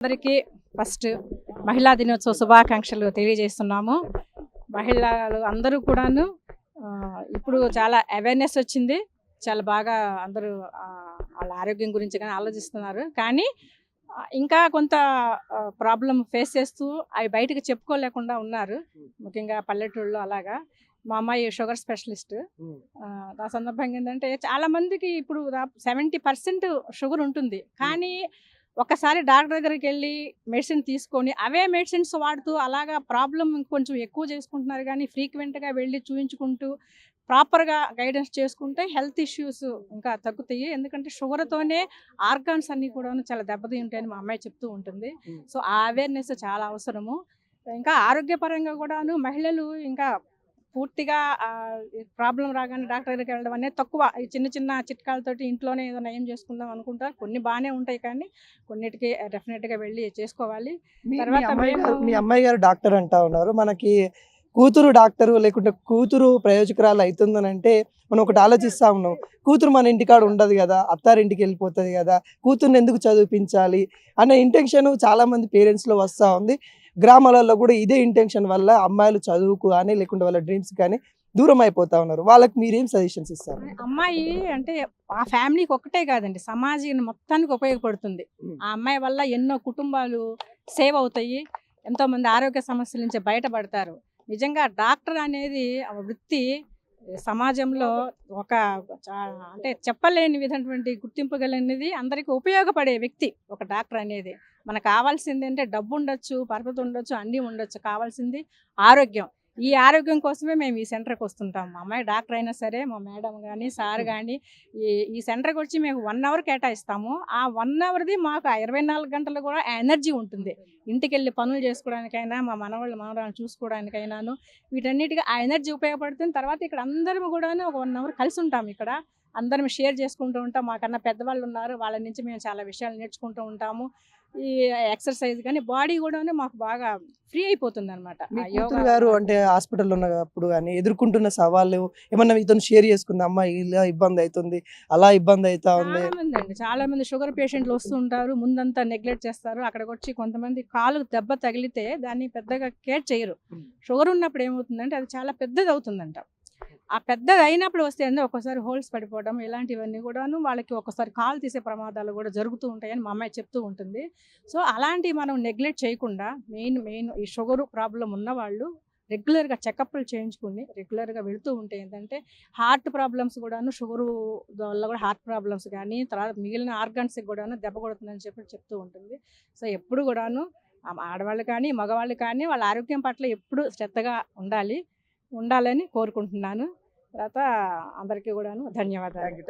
అందరికీ ఫస్ట్ మహిళా దినోత్సవ శుభాకాంక్షలు తెలియజేస్తున్నాము. మహిళలు అందరూ కూడాను ఇప్పుడు చాలా అవేర్నెస్ వచ్చింది. చాలా బాగా అందరూ వాళ్ళ ఆరోగ్యం గురించి కానీ ఆలోచిస్తున్నారు. కానీ ఇంకా కొంత ప్రాబ్లం ఫేస్ చేస్తూ అవి బయటకు చెప్పుకోలేకుండా ఉన్నారు. ముఖ్యంగా పల్లెటూళ్ళు అలాగా. మా అమ్మాయి షుగర్ స్పెషలిస్ట్ ఆ, ఆ సందర్భంగా ఏంటంటే చాలా మందికి ఇప్పుడు సెవెంటీ పర్సెంట్ షుగర్ ఉంటుంది. కానీ ఒకసారి డాక్టర్ దగ్గరికి వెళ్ళి మెడిసిన్ తీసుకొని అవే మెడిసిన్స్ వాడుతూ అలాగా ప్రాబ్లం కొంచెం ఎక్కువ చేసుకుంటున్నారు కానీ ఫ్రీక్వెంట్గా వెళ్ళి చూయించుకుంటూ ప్రాపర్గా గైడెన్స్ చేసుకుంటే హెల్త్ ఇష్యూస్ ఇంకా తగ్గుతాయి. ఎందుకంటే షుగర్తోనే ఆర్గాన్స్ అన్నీ కూడా చాలా దెబ్బతింటాయని ఉంటాయని మా అమ్మాయి చెప్తూ ఉంటుంది. సో ఆ అవేర్నెస్ చాలా అవసరము. ఇంకా ఆరోగ్యపరంగా కూడాను మహిళలు ఇంకా పూర్తిగా ప్రాబ్లం రాగానే డాక్టర్ దగ్గరికి వెళ్ళడం అనేది తక్కువ. ఈ చిన్న చిన్న చిట్కాలతోటి ఇంట్లోనే ఏదో నయం చేసుకుందాం అనుకుంటారు. కొన్ని బాగానే ఉంటాయి కానీ కొన్నిటికి డెఫినెట్గా వెళ్ళి చేసుకోవాలి. తర్వాత అమ్మాయి మేము- గారు- మీ అమ్మాయి గారు డాక్టర్ అంటా ఉన్నారు. మనకి కూతురు డాక్టరు లేకుంటే కూతురు ప్రయోజకురాలు అవుతుందని అంటే మనం ఒకటి ఆలోచిస్తా ఉన్నాం. కూతురు మన ఇంటికాడ ఉండదు కదా అత్తారింటికి వెళ్ళిపోతుంది కదా కూతుర్ని ఎందుకు చదివించాలి అనే ఇంటెన్షన్ చాలా మంది పేరెంట్స్లో వస్తా ఉంది. గ్రామాలలో కూడా ఇదే ఇంటెన్షన్ వల్ల అమ్మాయిలు చదువుకు కానీ లేకుంటే వాళ్ళ డ్రీమ్స్ కానీ దూరం అయిపోతా ఉన్నారు. వాళ్ళకి మీరేం సజెషన్స్ ఇస్తారు? అమ్మాయి అంటే ఆ ఫ్యామిలీకి ఒక్కటే కాదండి సమాజం మొత్తానికి ఉపయోగపడుతుంది. ఆ అమ్మాయి వల్ల ఎన్నో కుటుంబాలు సేవ్ అవుతాయి ఎంతో మంది ఆరోగ్య సమస్యల నుంచి బయటపడతారు. నిజంగా డాక్టర్ అనేది వృత్తి సమాజంలో ఒక అంటే చెప్పలేని విధమైనటువంటి గుర్తింపు కలిగినది అందరికీ ఉపయోగపడే వ్యక్తి ఒక డాక్టర్ అనేది. మనకు కావాల్సింది అంటే డబ్బు ఉండొచ్చు పరపతి ఉండొచ్చు అన్నీ ఉండొచ్చు. కావాల్సింది ఆరోగ్యం. ఈ ఆరోగ్యం కోసమే మేము ఈ సెంటర్కి వస్తుంటాం. మా అమ్మాయి డాక్టర్ అయినా సరే మా మేడం కానీ సార్ కానీ ఈ ఈ సెంటర్కి వచ్చి మేము వన్ అవర్ కేటాయిస్తాము. ఆ వన్ అవర్ది మాకు ఇరవై నాలుగు గంటలు కూడా ఎనర్జీ ఉంటుంది. ఇంటికి వెళ్ళి పనులు చేసుకోవడానికైనా మా మనవాళ్ళు మనవరాలను చూసుకోవడానికైనాను వీటన్నిటికీ ఆ ఎనర్జీ ఉపయోగపడుతుంది. తర్వాత ఇక్కడ అందరం కూడాను ఒక వన్ అవర్ కలిసి ఉంటాం ఇక్కడ. అందరం షేర్ చేసుకుంటూ ఉంటాం. మాకన్నా పెద్దవాళ్ళు ఉన్నారు. వాళ్ళ నుంచి మేము చాలా విషయాలు నేర్చుకుంటూ ఉంటాము. ఈ ఎక్సర్సైజ్ కానీ బాడీ కూడాను మాకు బాగా ఫ్రీ అయిపోతుంది అనమాట గారు అంటే హాస్పిటల్లో ఉన్నప్పుడు కానీ ఎదుర్కొంటున్న సవాళ్ళు ఏమన్నా మీతో షేర్ చేసుకుంది? అమ్మ ఇలా ఇబ్బంది అవుతుంది అలా ఇబ్బంది అవుతా ఉంది? చాలా మంది అండి. చాలా మంది షుగర్ పేషెంట్లు వస్తుంటారు ముందంతా నెగ్లెక్ట్ చేస్తారు. అక్కడికి వచ్చి కొంతమంది కాలు దెబ్బ తగిలితే దాన్ని పెద్దగా కేర్ చేయరు. షుగర్ ఉన్నప్పుడు ఏమవుతుందంటే అది చాలా పెద్దది అవుతుందంట ఆ పెద్దది అయినప్పుడు వస్తే ఏందో ఒక్కోసారి హోల్స్ పడిపోవడం ఇలాంటివన్నీ కూడాను వాళ్ళకి ఒకసారి కాలు తీసే ప్రమాదాలు కూడా జరుగుతూ ఉంటాయని మా అమ్మాయి చెప్తూ ఉంటుంది. సో అలాంటివి మనం నెగ్లెక్ట్ చేయకుండా మెయిన్ మెయిన్ ఈ షుగర్ ప్రాబ్లం ఉన్న వాళ్ళు రెగ్యులర్గా చెకప్లు చేయించుకుని రెగ్యులర్గా వెళుతూ ఉంటే ఏంటంటే హార్ట్ ప్రాబ్లమ్స్ కూడాను షుగరు వల్ల కూడా హార్ట్ ప్రాబ్లమ్స్ కానీ తర్వాత మిగిలిన ఆర్గాన్స్కి కూడాను దెబ్బ కొడుతుందని చెప్పి చెప్తూ ఉంటుంది. సో ఎప్పుడు కూడాను ఆడవాళ్ళు కానీ మగవాళ్ళు కానీ వాళ్ళ ఆరోగ్యం పట్ల ఎప్పుడు శ్రద్ధగా ఉండాలి ఉండాలని కోరుకుంటున్నాను. తర్వాత అందరికీ కూడాను ధన్యవాదాలు. యూ